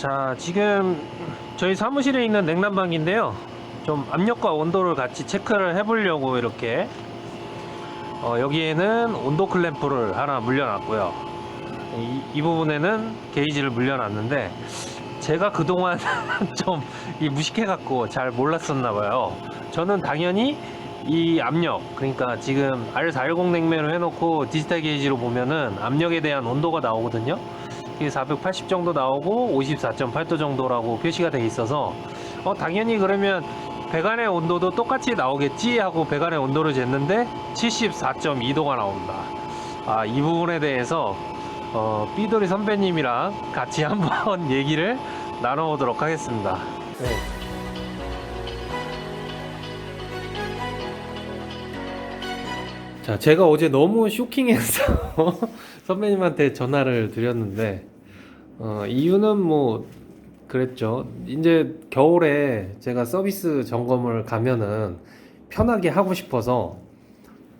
자, 지금 저희 사무실에 있는 냉난방인데요. 좀 압력과 온도를 같이 체크를 해 보려고 이렇게 어, 여기에는 온도 클램프를 하나 물려놨고요. 이, 이 부분에는 게이지를 물려놨는데 제가 그동안 좀 이 무식해 갖고 잘 몰랐었나 봐요. 저는 당연히 이 압력, 그러니까 지금 R410 냉매로 해놓고 디지털 게이지로 보면은 압력에 대한 온도가 나오거든요. 이게 480 정도 나오고 54.8도 정도라고 표시가 돼 있어서 어 당연히 그러면 배관의 온도도 똑같이 나오겠지 하고 배관의 온도를 쟀는데 74.2도가 나온다. 아 이 부분에 대해서 어 삐돌이 선배님이랑 같이 한번 얘기를 나눠보도록 하겠습니다. 네. 자, 제가 어제 너무 쇼킹해서 선배님한테 전화를 드렸는데 어, 이유는 뭐 그랬죠. 이제 겨울에 제가 서비스 점검을 가면은 편하게 하고 싶어서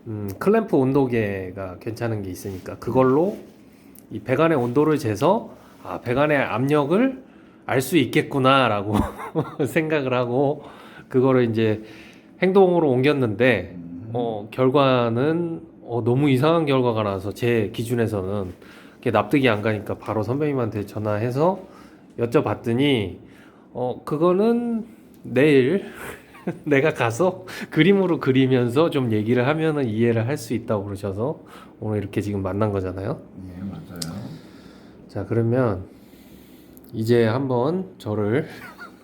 음, 클램프 온도계가 괜찮은 게 있으니까 그걸로 이 배관의 온도를 재서 아, 배관의 압력을 알 수 있겠구나라고 생각을 하고 그거를 이제 행동으로 옮겼는데 어, 결과는 어, 너무 이상한 결과가 나와서 제 기준에서는 그게 납득이 안 가니까 바로 선배님한테 전화해서 여쭤봤더니 어, 그거는 내일 내가 가서 그림으로 그리면서 좀 얘기를 하면은 이해를 할 수 있다고 그러셔서 오늘 이렇게 지금 만난 거잖아요. 예, 맞아요. 자, 그러면 이제 한번 저를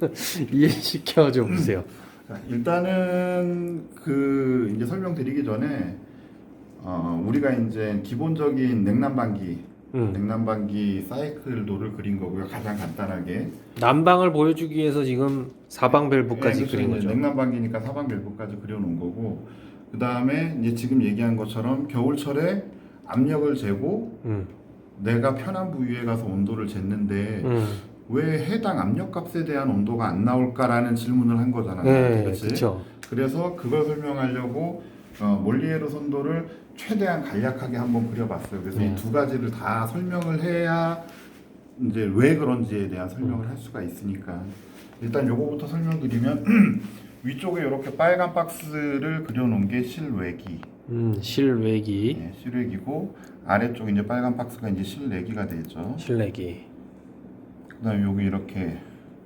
이해시켜 줘 보세요. 자, 일단은 그 이제 설명드리기 전에 어, 우리가 이제 기본적인 냉난방기, 음. 냉난방기 사이클 도를 그린 거고요. 가장 간단하게. 난방을 보여주기 위해서 지금 사방 밸브까지 예, 그렇죠. 그린 거죠. 냉난방기니까 사방 밸브까지 그려놓은 거고. 그 다음에 이제 지금 얘기한 것처럼 겨울철에 압력을 재고 음, 내가 편한 부위에 가서 온도를 쟀는데 음. 왜 해당 압력값에 대한 온도가 안 나올까라는 질문을 한 거잖아요. 네, 그렇지? 그래서 그걸 설명하려고 어, 몰리에르 선도를 최대한 간략하게 한번 그려봤어요. 그래서 네. 이두 가지를 다 설명을 해야 이제 왜 그런지에 대한 설명을 할 수가 있으니까 일단 요거부터 설명드리면 위쪽에 이렇게 빨간 박스를 그려놓은 게 실외기, 음, 실외기, 예, 실외기고 아래쪽 이제 빨간 박스가 이제 실내기가 되죠. 실내기. 그다음에 여기 이렇게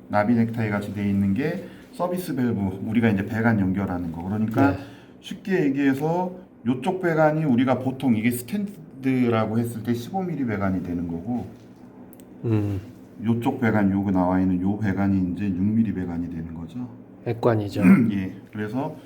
나비 넥타이 같이 돼 있는 게 서비스 밸브 우리가 이제 배관 연결하는 거 그러니까 네. 쉽게 얘기해서 이쪽 배관이 우리가 보통 이게 스탠드라고 했을 때 15mm 배관이 되는 거고 음, 이쪽 배관 요거 나와 있는 요 배관이 이제 6mm 배관이 되는 거죠. 액관이죠. 예. 그래서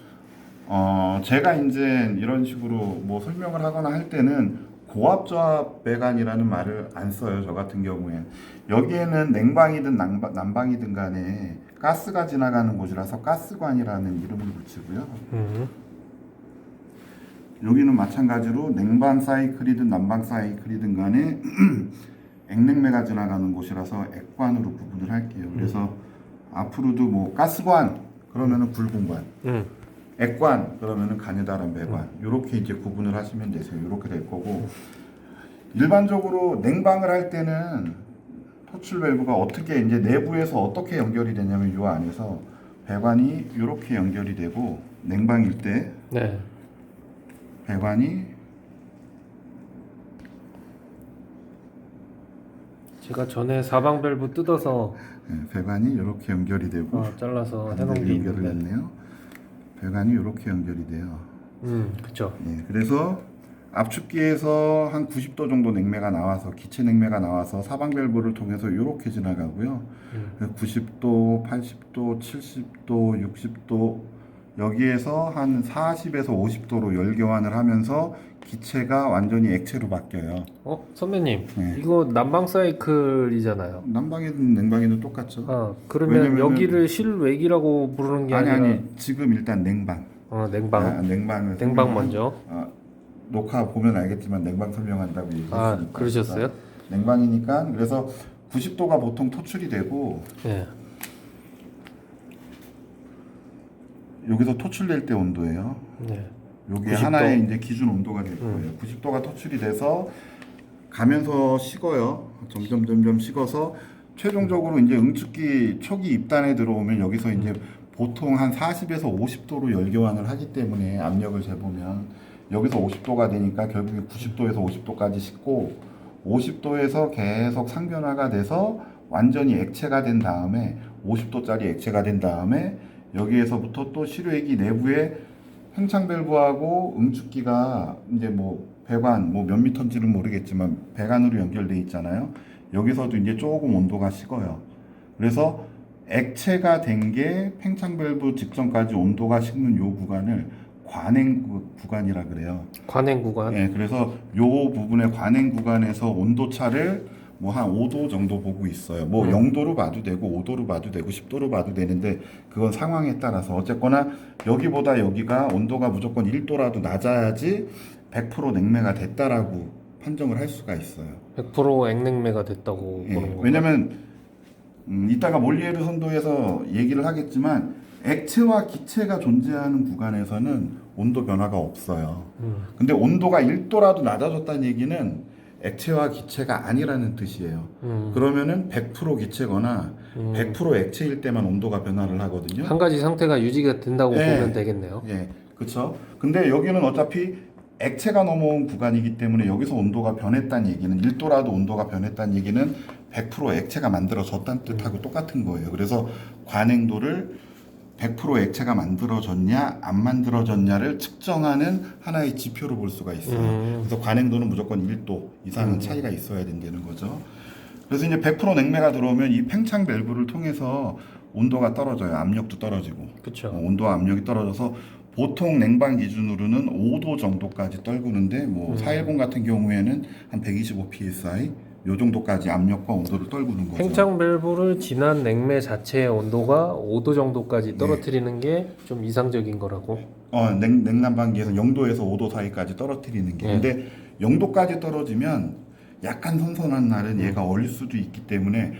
어 제가 이제 이런 식으로 뭐 설명을 하거나 할 때는 고압조합 배관이라는 말을 안 써요. 저 같은 경우엔 여기에는 냉방이든 난방, 난방이든 간에 가스가 지나가는 곳이라서 가스관이라는 이름을 붙이고요. 음, 여기는 마찬가지로 냉방 사이클이든 난방 사이클이든 간에 액냉매가 지나가는 곳이라서 액관으로 구분을 할게요. 그래서 앞으로도 뭐 가스관 그러면은 굵은관 음, 액관 그러면은 가느다란 배관 이렇게 이제 구분을 하시면 되세요. 이렇게 될 거고 일반적으로 냉방을 할 때는 토출 밸브가 어떻게 이제 내부에서 어떻게 연결이 되냐면 이 안에서 배관이 이렇게 연결이 되고 냉방일 때 네. 배관이 제가 전에 사방 밸브 뜯어서 예, 배관이 이렇게 연결이 되고 어, 잘라서 해놓은 게 연결을 있는데. 했네요. 배관이 이렇게 연결이 돼요. 음, 그쵸. 예, 그래서 압축기에서 한 90도 정도 냉매가 나와서 기체 냉매가 나와서 사방 밸브를 통해서 이렇게 지나가고요. 음. 90도, 80도, 70도, 60도 여기에서 한 40에서 50도로 열 교환을 하면서 기체가 완전히 액체로 바뀌어요. 어, 선배님, 네. 이거 난방 사이클이잖아요. 난방이든 냉방이든 똑같죠. 아, 그러면 왜냐면은- 여기를 실외기라고 부르는 게 아니 아니라 아니 지금 일단 냉방. 어, 냉방. 아, 냉방을 냉방 설명한- 먼저. 아, 녹화 보면 알겠지만 냉방 설명한다고 얘기했으니까. 아, 그러셨어요? 냉방이니까 그래서 90도가 보통 토출이 되고 예. 여기서 토출될 때 온도예요. 네. 요게 90도? 하나의 이제 기준 온도가 될 음. 거예요. 90도가 토출이 돼서 가면서 식어요. 점점 점점 식어서 최종적으로 이제 응축기 초기 입단에 들어오면 여기서 이제 보통 한 40에서 50도로 열교환을 하기 때문에 압력을 재보면 여기서 50도가 되니까 결국에 90도에서 50도까지 식고 50도에서 계속 상변화가 돼서 완전히 액체가 된 다음에 50도짜리 액체가 된 다음에 여기에서부터 또 시료액이 내부에 팽창 밸브하고 응축기가 이제 뭐 배관 뭐 몇 미터인지는 모르겠지만 배관으로 연결돼 있잖아요. 여기서도 이제 조금 온도가 식어요. 그래서 액체가 된 게 팽창 밸브 직전까지 온도가 식는 요 구간을 관행 구- 구간이라 그래요. 관행 구간. 예, 그래서 요 부분의 관행 구간에서 온도 차를 뭐 한 5도 정도 보고 있어요. 뭐 음. 0도로 봐도 되고 5도로 봐도 되고 10도로 봐도 되는데 그건 상황에 따라서 어쨌거나 여기보다 여기가 온도가 무조건 1도라도 낮아야지 100% 냉매가 됐다라고 판정을 할 수가 있어요. 100% 액냉매가 됐다고 예, 보는 거. 왜냐면 음, 이따가 몰리에르 선도에서 얘기를 하겠지만 액체와 기체가 존재하는 구간에서는 온도 변화가 없어요. 음. 근데 온도가 1도라도 낮아졌다는 얘기는 액체와 기체가 아니라는 뜻이에요. 음. 그러면은 100% 기체거나 음. 100% 액체일 때만 온도가 변화를 하거든요. 한 가지 상태가 유지가 된다고 네. 보면 되겠네요. 예, 그렇죠. 근데 여기는 어차피 액체가 넘어온 구간이기 때문에 여기서 온도가 변했다는 얘기는 1도라도 온도가 변했다는 얘기는 100% 액체가 만들어졌다는 뜻하고 똑같은 거예요. 그래서 관행도를 100% 액체가 만들어졌냐 안 만들어졌냐를 측정하는 하나의 지표로 볼 수가 있어요. 음. 그래서 관행도는 무조건 1도 이상은 음. 차이가 있어야 된다는 거죠. 그래서 이제 100% 냉매가 들어오면 이 팽창 밸브를 통해서 온도가 떨어져요. 압력도 떨어지고. 그렇죠. 어, 온도와 압력이 떨어져서 보통 냉방 기준으로는 5도 정도까지 떨구는데 뭐 음. 410 같은 경우에는 한 125 psi 요 정도까지 압력과 온도를 떨구는 거죠. 팽창 밸브를 지난 냉매 자체의 온도가 5도 정도까지 떨어뜨리는 게 좀 이상적인 거라고. 어, 냉, 냉난방기에서 0도에서 5도 사이까지 떨어뜨리는 게. 예. 근데 0도까지 떨어지면 약간 선선한 날은 얘가 얼릴 수도 있기 때문에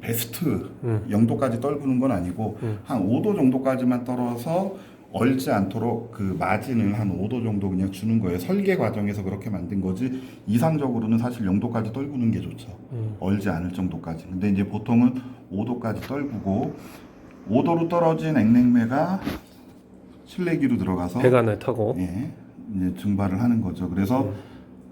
베스트 음. 0도까지 떨구는 건 아니고 음. 한 5도 정도까지만 떨어서 얼지 않도록 그 마진을 한 5도 정도 그냥 주는 거예요. 설계 과정에서 그렇게 만든 거지 이상적으로는 사실 0도까지 떨구는 게 좋죠. 음. 얼지 않을 정도까지. 근데 이제 보통은 5도까지 떨구고 5도로 떨어진 액냉매가 실내기로 들어가서 배관을 타고. 예, 이제 증발을 하는 거죠. 그래서 음.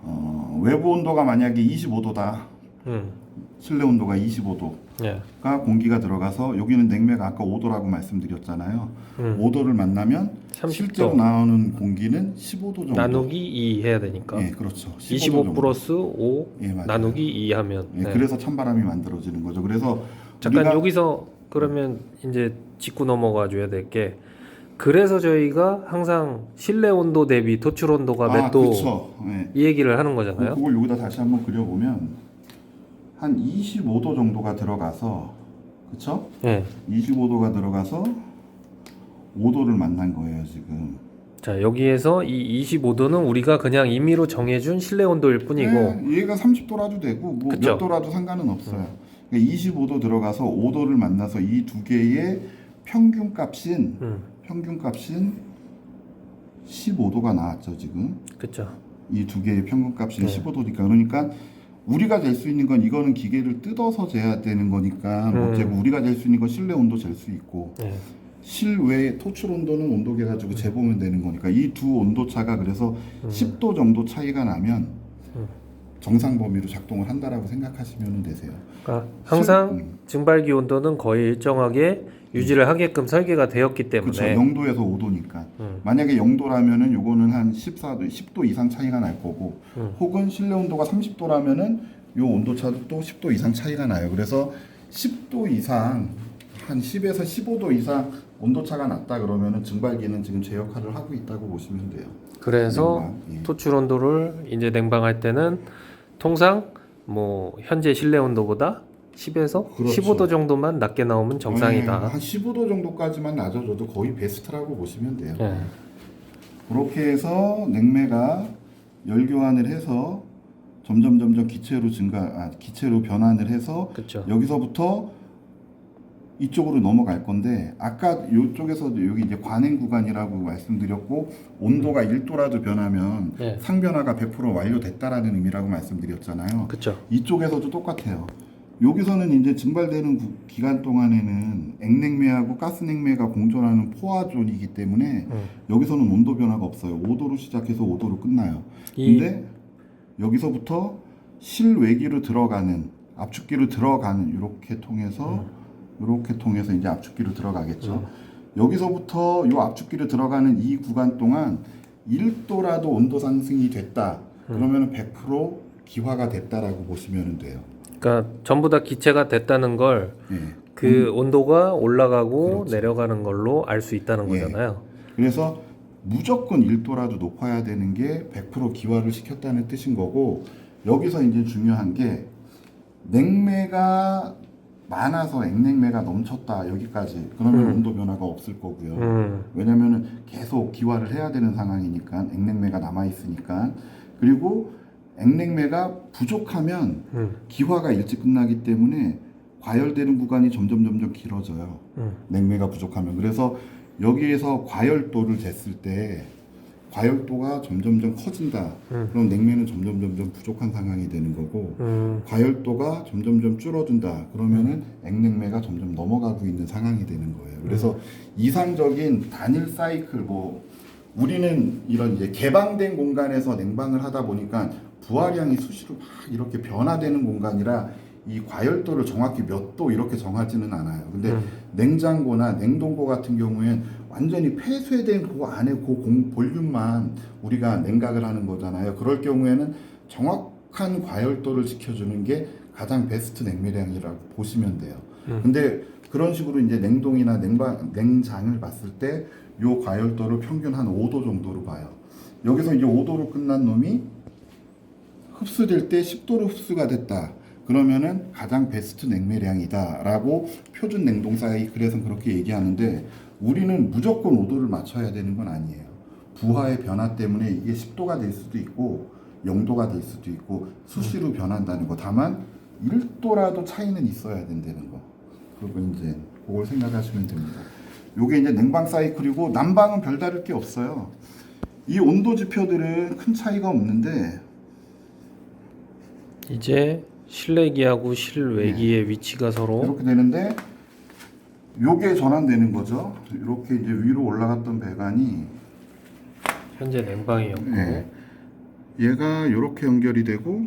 어, 외부 온도가 만약에 25도다. 음. 실내 온도가 25도 가 예. 공기가 들어가서 여기는 냉매가 아까 5도라고 말씀드렸잖아요. 음. 5도를 만나면 30도. 실제로 나오는 공기는 15도 정도. 나누기 2 해야 되니까. 예, 그렇죠. 15도 25 정도. 플러스 5 예, 맞아요. 나누기 2 하면. 예, 네. 그래서 찬바람이 만들어지는 거죠. 그래서 잠깐 우리가 여기서 그러면 이제 짚고 넘어가 줘야 될 게 그래서 저희가 항상 실내 온도 대비 토출 온도가 아, 몇도이 그렇죠. 예. 얘기를 하는 거잖아요. 그걸 여기다 다시 한번 그려보면 한 25도 정도가 들어가서 그렇죠? 예. 25도가 들어가서 5도를 만난 거예요 지금. 자 여기에서 이 25도는 우리가 그냥 임의로 정해준 실내 온도일 뿐이고 네, 얘가 30도라도 되고 뭐 그쵸. 몇 도라도 상관은 없어요. 그러니까 25도 들어가서 5도를 만나서 이 두 개의 평균 값인 음, 평균 값인 15도가 나왔죠 지금. 그렇죠. 이 두 개의 평균 값이 네. 15도니까 그러니까 우리가 잴 수 있는 건 이거는 기계를 뜯어서 재야 되는 거니까 못 음. 재고 우리가 잴 수 있는 건 실내 온도 잴 수 있고 예. 실외 토출 온도는 온도계 가지고 재보면 되는 거니까 이 두 온도 차가 그래서 음. 10도 정도 차이가 나면 음. 정상 범위로 작동을 한다라고 생각하시면 되세요. 그러니까 항상 음. 증발기 온도는 거의 일정하게 유지를 하게끔 설계가 되었기 그렇죠. 때문에 0도에서 5도니까 음, 만약에 0도라면은 요거는 한 14도, 10도 이상 차이가 날 거고 음. 혹은 실내 온도가 30도라면은 요 온도 차도 또 10도 이상 차이가 나요. 그래서 10도 이상 한 10에서 15도 이상 온도 차가 났다 그러면은 증발기는 지금 제 역할을 하고 있다고 보시면 돼요. 그래서 냉방, 예. 토출 온도를 이제 냉방할 때는 통상 뭐 현재 실내 온도보다 10에서 그렇죠. 15도 정도만 낮게 나오면 네, 정상이다. 한 15도 정도까지만 낮아져도 거의 베스트라고 보시면 돼요. 예. 그렇게 해서 냉매가 열 교환을 해서 점점 점점 기체로 증가, 아, 기체로 변환을 해서 그렇죠. 여기서부터 이쪽으로 넘어갈 건데 아까 이쪽에서도 여기 이제 관행 구간이라고 말씀드렸고 온도가 1도라도 변하면 예. 상변화가 100% 완료됐다라는 의미라고 말씀드렸잖아요. 그렇죠. 이쪽에서도 똑같아요. 여기서는 이제 증발되는 구- 기간 동안에는 액냉매하고 가스냉매가 공존하는 포화존이기 때문에 음. 여기서는 온도 변화가 없어요. 5도로 시작해서 5도로 끝나요. 이 근데 여기서부터 실외기로 들어가는 압축기로 들어가는 이렇게 통해서 이렇게 통해서 이제 압축기로 들어가겠죠. 여기서부터 이 압축기로 들어가는 이 구간 동안 1도라도 온도 상승이 됐다. 그러면 100% 기화가 됐다라고 보시면 돼요. 그러니까 전부 다 기체가 됐다는 걸그 예. 온도가 올라가고 그렇죠. 내려가는 걸로 알 수 있다는 예. 거잖아요. 그래서 무조건 1도라도 높아야 되는 게 100% 기화를 시켰다는 뜻인 거고 여기서 이제 중요한 게 냉매가 많아서 액냉매가 넘쳤다 여기까지 그러면 음. 온도 변화가 없을 거고요. 음. 왜냐면은 계속 기화를 해야 되는 상황이니까 액냉매가 남아 있으니까 그리고 액냉매가 부족하면 음. 기화가 일찍 끝나기 때문에 과열되는 구간이 점점 점점 길어져요. 음. 냉매가 부족하면 그래서 여기에서 과열도를 쟀을 때 과열도가 점점점 커진다. 음. 그럼 냉매는 점점 점점 부족한 상황이 되는 거고 음. 과열도가 점점점 줄어든다. 그러면은 액냉매가 점점 넘어가고 있는 상황이 되는 거예요. 그래서 이상적인 단일 사이클 뭐 우리는 이런 이제 개방된 공간에서 냉방을 하다 보니까 부하량이 수시로 막 이렇게 변화되는 공간이라 이 과열도를 정확히 몇 도 이렇게 정하지는 않아요. 근데 음. 냉장고나 냉동고 같은 경우엔 완전히 폐쇄된 그 안에 그 공, 볼륨만 우리가 냉각을 하는 거잖아요. 그럴 경우에는 정확한 과열도를 지켜주는 게 가장 베스트 냉매량이라고 보시면 돼요. 음. 근데 그런 식으로 이제 냉동이나 냉방, 냉장을 봤을 때 요 과열도를 평균 한 5도 정도로 봐요. 여기서 이제 5도로 끝난 놈이 흡수될 때 10도로 흡수가 됐다. 그러면은 가장 베스트 냉매량이다 라고 표준 냉동 사이클에서는 그렇게 얘기하는데 우리는 무조건 5도를 맞춰야 되는 건 아니에요. 부하의 변화 때문에 이게 10도가 될 수도 있고 0도가 될 수도 있고 수시로 변한다는 거. 다만 1도라도 차이는 있어야 된다는 거. 그리고 이제 그걸 생각하시면 됩니다. 요게 이제 냉방 사이클이고 난방은 별다를 게 없어요. 이 온도 지표들은 큰 차이가 없는데 이제 실내기하고 실외기의 위치가 서로 이렇게 되는데 요게 전환되는 거죠. 이렇게 이제 위로 올라갔던 배관이 현재 냉방이었고 예. 얘가 이렇게 연결이 되고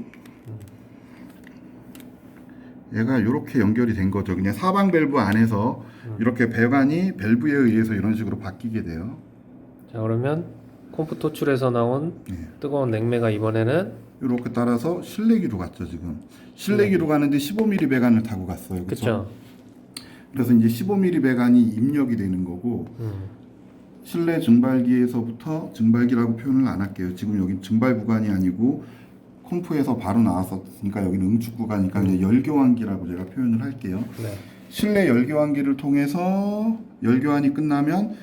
얘가 이렇게 연결이 된 거죠. 그냥 사방 밸브 안에서 이렇게 배관이 밸브에 의해서 이런 식으로 바뀌게 돼요. 자 그러면 콤프 토출에서 나온 예. 뜨거운 냉매가 이번에는 이렇게 따라서 실내기로 갔죠 지금. 실내기로 가는데 15mm 배관을 타고 갔어요. 그렇죠? 그래서 이제 15mm 배관이 입력이 되는 거고 음. 실내 증발기에서부터 증발기라고 표현을 안 할게요. 지금 여기 증발 구간이 아니고 컴프에서 바로 나왔었으니까 여기는 응축 구간이니까 이제 열교환기라고 제가 표현을 할게요. 네. 실내 열교환기를 통해서 열교환이 끝나면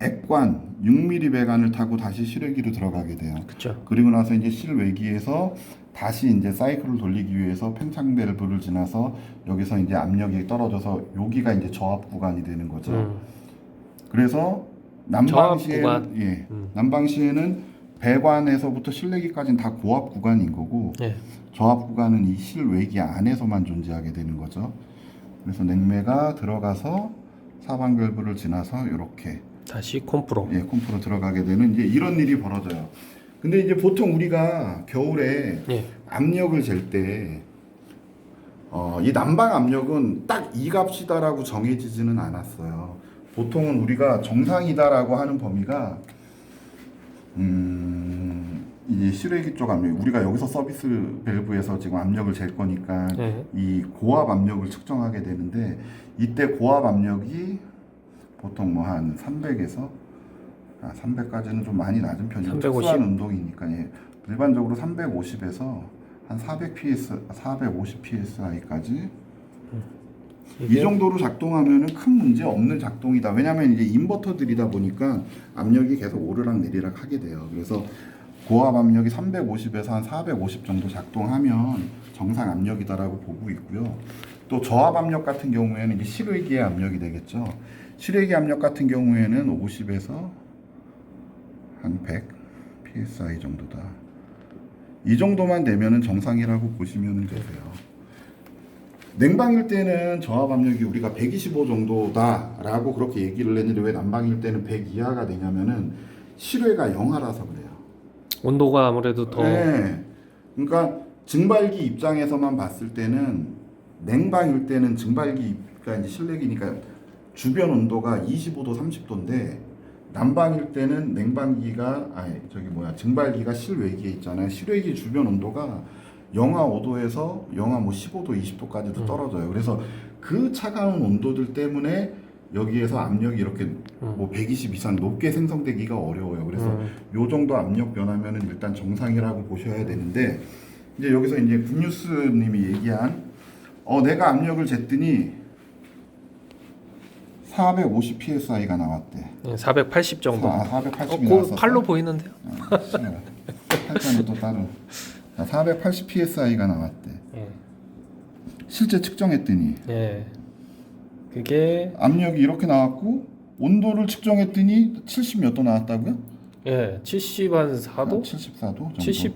액관 6mm 배관을 타고 다시 실외기로 들어가게 돼요. 그쵸? 그리고 나서 이제 실외기에서 다시 이제 사이클을 돌리기 위해서 팽창 밸브를 지나서 여기서 이제 압력이 떨어져서 여기가 이제 저압 구간이 되는 거죠. 음. 그래서 난방 저압 시에는 구간. 예. 음. 난방 시에는 배관에서부터 실내기까지는 다 고압 구간인 거고 예. 저압 구간은 이 실외기 안에서만 존재하게 되는 거죠. 그래서 냉매가 들어가서 사방 밸브를 지나서 이렇게 다시 콤프로 예, 콤프로 들어가게 되는 이제 이런 일이 벌어져요. 근데 이제 보통 우리가 겨울에 예. 압력을 잴 때, 어, 이 난방 압력은 딱 이 값이다라고 정해지지는 않았어요. 보통은 우리가 정상이다라고 하는 범위가, 음, 이 실외기 쪽 압력, 우리가 여기서 서비스 밸브에서 지금 압력을 잴 거니까 예. 이 고압 압력을 측정하게 되는데, 이때 고압 압력이 보통 뭐 한 300에서 아, 300까지는 좀 많이 낮은 편이고 350? 특수한 운동이니까 예. 일반적으로 350에서 한 400 ps, 450 psi까지 이 정도로 작동하면은 큰 문제 없는 작동이다. 왜냐하면 이제 인버터들이다 보니까 압력이 계속 오르락 내리락 하게 돼요. 그래서 고압 압력이 350에서 한 450 정도 작동하면 정상 압력이다라고 보고 있고요. 또 저압 압력 같은 경우에는 이제 실외기의 압력이 되겠죠. 실외기 압력 같은 경우에는 50에서 한 100 psi 정도다. 이 정도만 되면은 정상이라고 보시면 되세요. 냉방일 때는 저압 압력이 우리가 125 정도다라고 그렇게 얘기를 했는데 왜 난방일 때는 100 이하가 되냐면은 실외가 영하라서 그래요. 온도가 아무래도 더 네. 그러니까 증발기 입장에서만 봤을 때는 냉방일 때는 증발기가 이제 실내기니까 주변 온도가 25도 30도인데 난방일 때는 냉방기가 아니 저기 뭐야 증발기가 실외기에 있잖아요. 실외기 주변 온도가 영하 5도에서 영하 뭐 15도 20도까지도 음. 떨어져요. 그래서 그 차가운 온도들 때문에 여기에서 압력이 이렇게 음. 뭐120 이상 높게 생성되기가 어려워요. 그래서 음. 요 정도 압력 변화면은 일단 정상이라고 보셔야 되는데 이제 여기서 이제 굿뉴스님이 얘기한 어 내가 압력을 쟀더니 450 psi가 나왔대. 480 정도. 아, 어, 480이 그 나왔어. 팔로 보이는데요? 팔자는 또 따로. 자, 480 psi가 나왔대. 예. 실제 측정했더니 예. 그게 압력이 이렇게 나왔고 온도를 측정했더니 70몇 도 나왔다고요? 예, 70한 4도? 74도 정도. 70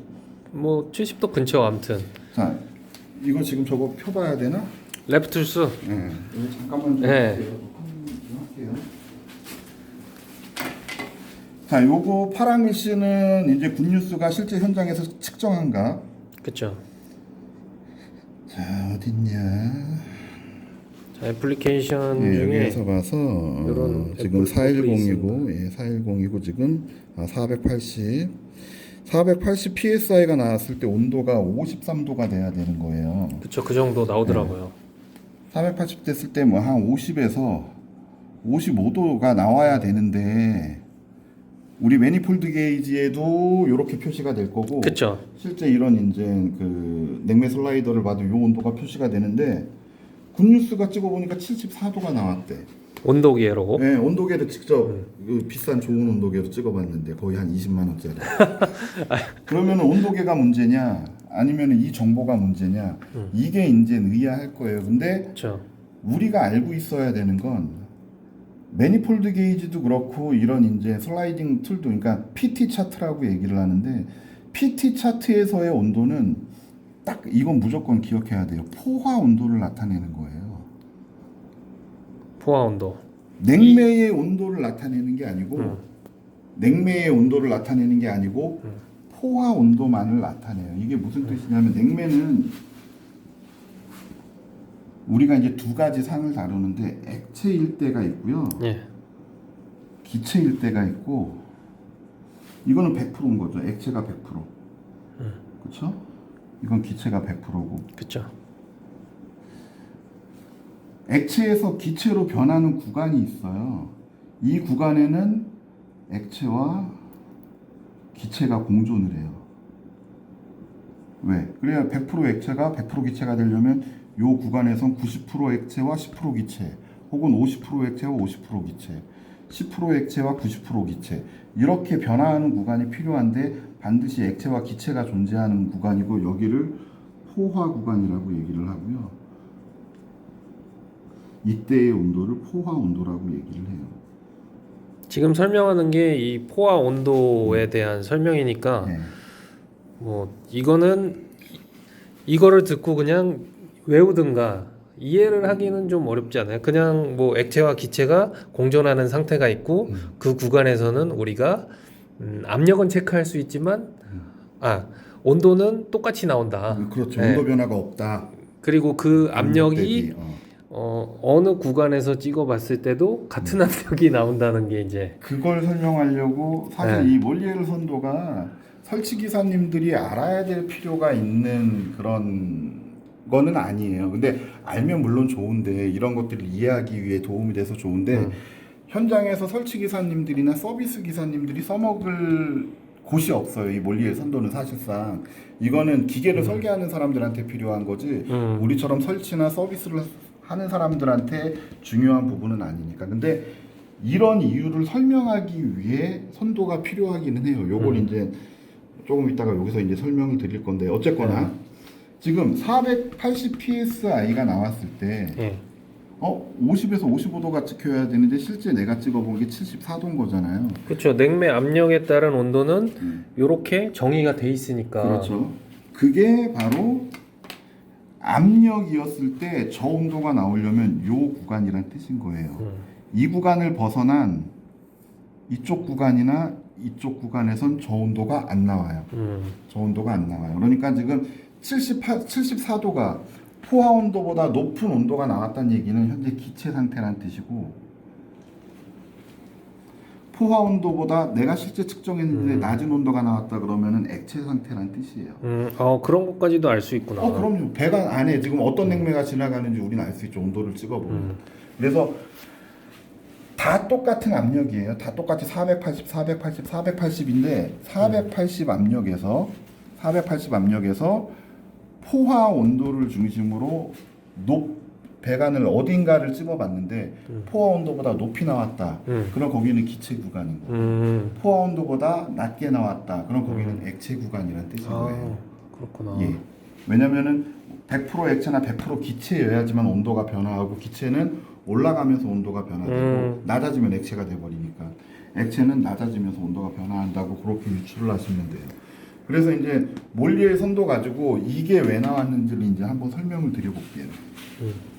뭐 70도 근처 아무튼. 자, 이거 지금 저거 펴봐야 되나? 네. 이거 잠깐만 좀 네. 할게요. 좀 할게요. 자, 요거 파랑 글씨는 이제 굿뉴스가 실제 현장에서 측정한가? 그렇죠. 자, 어딨냐? 자, 애플리케이션 예, 중에 여기에서 봐서 어, 요런 지금 애플 410이고 예, 410이고 지금 아, 480 480 psi가 나왔을 때 온도가 53도가 돼야 되는 거예요. 그쵸 그 정도 나오더라고요. 480 됐을 때 뭐 한 50에서 55도가 나와야 되는데 우리 매니폴드 게이지에도 이렇게 표시가 될 거고 그쵸. 실제 이런 이제 그 냉매 슬라이더를 봐도 이 온도가 표시가 되는데 굿뉴스가 찍어 보니까 74도가 나왔대. 온도계로. 네, 온도계도 직접 그 비싼 좋은 온도계도 찍어봤는데 거의 한 20만 원짜리. 그러면 온도계가 문제냐, 아니면 이 정보가 문제냐, 음. 이게 이제 의아할 거예요. 근데 그쵸. 우리가 알고 있어야 되는 건 매니폴드 게이지도 그렇고 이런 이제 슬라이딩 툴도 그러니까 PT 차트라고 얘기를 하는데 PT 차트에서의 온도는 딱 이건 무조건 기억해야 돼요. 포화 온도를 나타내는 거예요. 포화 온도. 냉매의 온도를 나타내는 게 아니고 음. 냉매의 온도를 나타내는 게 아니고 음. 포화 온도만을 나타내요. 이게 무슨 뜻이냐면 냉매는 우리가 이제 두 가지 상을 다루는데 액체일 때가 있고요. 예. 기체일 때가 있고 이거는 100%인 거죠. 액체가 100%. 음. 그렇죠? 이건 기체가 100%고 그쵸. 액체에서 기체로 변하는 구간이 있어요. 이 구간에는 액체와 기체가 공존을 해요. 왜? 그래야 100% 액체가 100% 기체가 되려면 이 구간에선 90% 액체와 10% 기체, 혹은 50% 액체와 50% 기체, 10% 액체와 90% 기체 이렇게 변화하는 구간이 필요한데 반드시 액체와 기체가 존재하는 구간이고 여기를 포화 구간이라고 얘기를 하고요. 이때의 온도를 포화 온도라고 얘기를 해요. 지금 설명하는 게 이 포화 온도에 대한 설명이니까 네. 뭐 이거는 이- 이거를 듣고 그냥 외우든가 이해를 하기는 좀 어렵지 않아요. 그냥 뭐 액체와 기체가 공존하는 상태가 있고 음. 그 구간에서는 우리가 음, 압력은 체크할 수 있지만 아 온도는 똑같이 나온다. 그렇죠. 네. 온도 변화가 없다. 그리고 그 압력이 대비, 어. 어, 어느 구간에서 찍어봤을 때도 같은 압력이 나온다는 게 이제 그걸 설명하려고 사실 네. 이 몰리에르 선도가 설치 기사님들이 알아야 될 필요가 있는 그런 거는 아니에요. 근데 알면 물론 좋은데 이런 것들을 이해하기 위해 도움이 돼서 좋은데 음. 현장에서 설치 기사님들이나 서비스 기사님들이 써먹을 곳이 없어요. 이 몰리에르 선도는 사실상 이거는 기계를 설계하는 사람들한테 필요한 거지 음, 우리처럼 설치나 서비스를 하는 사람들한테 중요한 부분은 아니니까. 근데 이런 이유를 설명하기 위해 선도가 필요하기는 해요. 요걸 음. 이제 조금 이따가 여기서 이제 설명을 드릴 건데 어쨌거나 네. 지금 480 psi가 나왔을 때 예. 어, 50에서 55도가 찍혀야 되는데 실제 내가 찍어본 게 74도인 거잖아요. 그렇죠. 냉매 압력에 따른 온도는 음. 이렇게 정의가 돼 있으니까 그렇죠. 그게 바로 압력이었을 때 저 온도가 나오려면 요 구간이란 뜻인 거예요. 음. 이 구간을 벗어난 이쪽 구간이나 이쪽 구간에선 저 온도가 안 나와요. 음. 저 온도가 안 나와요. 그러니까 지금 78, 74도가 포화 온도보다 높은 온도가 나왔다는 얘기는 현재 기체 상태란 뜻이고 포화 온도보다 내가 실제 측정했는데 음. 낮은 온도가 나왔다 그러면은 액체 상태란 뜻이에요. 음. 어 그런 것까지도 알 수 있구나. 어 그럼요. 배관 안에 지금 어떤 냉매가 지나가는지 우리는 알 수 있죠. 온도를 찍어보면. 음. 그래서 다 똑같은 압력이에요. 다 똑같이 480, 480, 480인데 480 압력에서 480 압력에서 포화 온도를 중심으로 높 배관을 어딘가를 찝어봤는데 음. 포화 온도보다 높이 나왔다. 음. 그럼 거기는 기체 구간인 거예요. 음. 포화 온도보다 낮게 나왔다. 그럼 거기는 액체 구간이라는 뜻인 거예요. 아 그렇구나. 예. 왜냐면은 100% 액체나 100% 기체여야지만 온도가 변화하고 기체는 올라가면서 온도가 변화되고 음. 낮아지면 액체가 돼버리니까 액체는 낮아지면서 온도가 변화한다고 그렇게 유추를 하시면 돼요. 그래서 이제 몰리의 선도 가지고 이게 왜 나왔는지를 이제 한번 설명을 드려볼게요. 음.